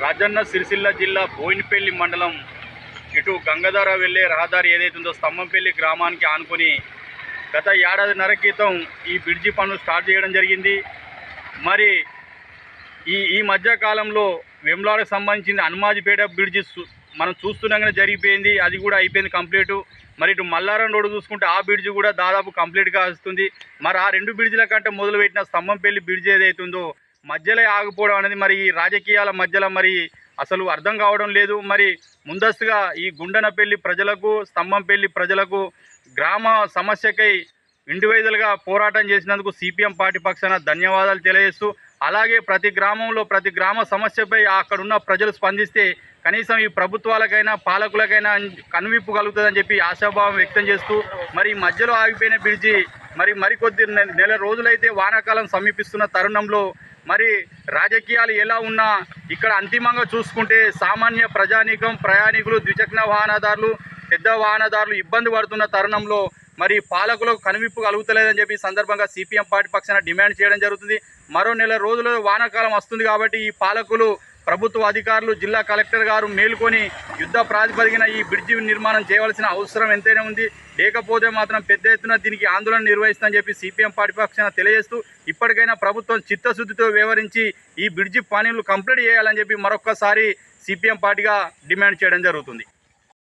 రాజన్న సిరిసిల్ల జిల్లా బోయినపల్లి మండలం ఇటు గంగధార వెళ్ళే రహదారి ఏదైతే ఉందో స్తంభంపల్లి గ్రామానికి ఆనుకొని గత ఏడాదిన్నర క్రితం ఈ బ్రిడ్జి పనులు స్టార్ట్ చేయడం జరిగింది. మరి ఈ ఈ మధ్యకాలంలో వెమ్లాడకు సంబంధించిన హనుమాజిపేట బ్రిడ్జి మనం చూస్తుండగానే జరిగిపోయింది. అది కూడా అయిపోయింది కంప్లీట్. మరి ఇటు మల్లారం రోడ్డు చూసుకుంటే ఆ బ్రిడ్జ్ కూడా దాదాపు కంప్లీట్గా వస్తుంది మరి ఆ రెండు బ్రిడ్జిల కంటే మొదలుపెట్టిన స్తంభంపల్లి బ్రిడ్జ్ ఏదైతుందో మధ్యలో ఆగిపోవడం అనేది మరి ఈ రాజకీయాల మధ్యలో మరి అసలు అర్థం కావడం లేదు. మరి ముందస్తుగా ఈ గుండెనపల్లి ప్రజలకు స్తంభంపల్లి ప్రజలకు గ్రామ సమస్యకై ఇండివిజువల్గా పోరాటం చేసినందుకు సిపిఎం పార్టీ పక్షాన ధన్యవాదాలు తెలియజేస్తూ అలాగే ప్రతి గ్రామంలో ప్రతి గ్రామ సమస్యపై అక్కడున్న ప్రజలు స్పందిస్తే కనీసం ఈ ప్రభుత్వాలకైనా పాలకులకైనా కనువిప్పు కలుగుతుందని చెప్పి ఆశాభావం వ్యక్తం చేస్తూ మరి ఈ మధ్యలో ఆగిపోయిన బ్రిడ్జి మరి మరికొద్ది నెల రోజులైతే వానాకాలం సమీపిస్తున్న తరుణంలో మరి రాజకీయాలు ఎలా ఉన్నా ఇక్కడ అంతిమంగా చూసుకుంటే సామాన్య ప్రజానీకం ప్రయాణికులు ద్విచక్ర వాహనదారులు పెద్ద వాహనదారులు ఇబ్బంది పడుతున్న తరుణంలో మరి పాలకులకు కనువిప్పు కలుగుతలేదని చెప్పి సందర్భంగా సిపిఎం పార్టీ పక్షాన డిమాండ్ చేయడం జరుగుతుంది. మరో నెల రోజులు వానాకాలం వస్తుంది కాబట్టి ఈ పాలకులు ప్రభుత్వ అధికారులు జిల్లా కలెక్టర్ గారు మేల్కొని యుద్ధ ప్రాతిపదికన ఈ బ్రిడ్జి నిర్మాణం చేయవలసిన అవసరం ఎంతైనా ఉంది. లేకపోతే మాత్రం పెద్ద ఎత్తున దీనికి ఆందోళన నిర్వహిస్తుందని చెప్పి సిపిఎం పార్టీ పక్షాన తెలియజేస్తూ ఇప్పటికైనా ప్రభుత్వం చిత్తశుద్ధితో వ్యవహరించి ఈ బ్రిడ్జి పనులు కంప్లీట్ చేయాలని చెప్పి మరొక్కసారి సిపిఎం పార్టీగా డిమాండ్ చేయడం జరుగుతుంది.